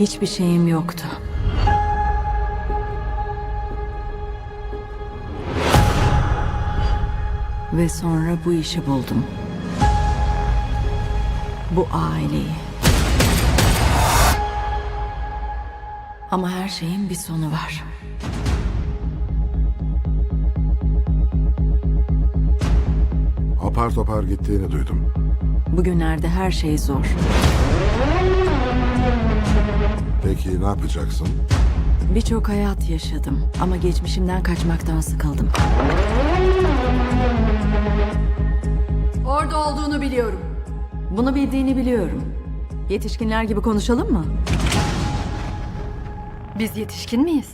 Hiçbir şeyim yoktu. Ve sonra bu işi buldum. Bu aileyi. Ama her şeyin bir sonu var. Apar topar gittiğini duydum. Bugünlerde her şey zor. Peki ne yapacaksın? Birçok hayat yaşadım ama geçmişimden kaçmaktan sıkıldım. Orada olduğunu biliyorum. Bunu bildiğini biliyorum. Yetişkinler gibi konuşalım mı? Biz yetişkin miyiz?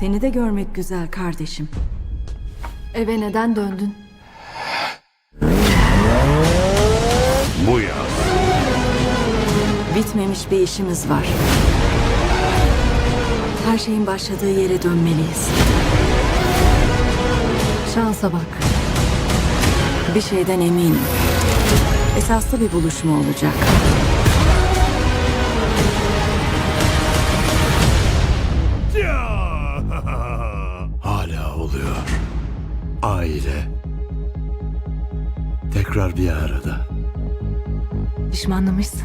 Seni de görmek güzel kardeşim. Eve neden döndün? Bu yaz Bitmemiş bir işimiz var. Her şeyin başladığı yere dönmeliyiz. Şansa bak. Bir şeyden eminim. Esaslı bir buluşma olacak. Oluyor. Aile. Tekrar bir arada. Pişmanlamışsın.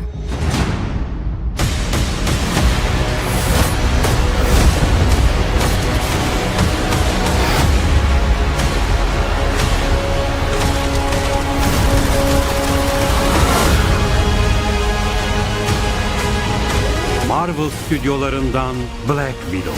Marvel stüdyolarından Black Widow.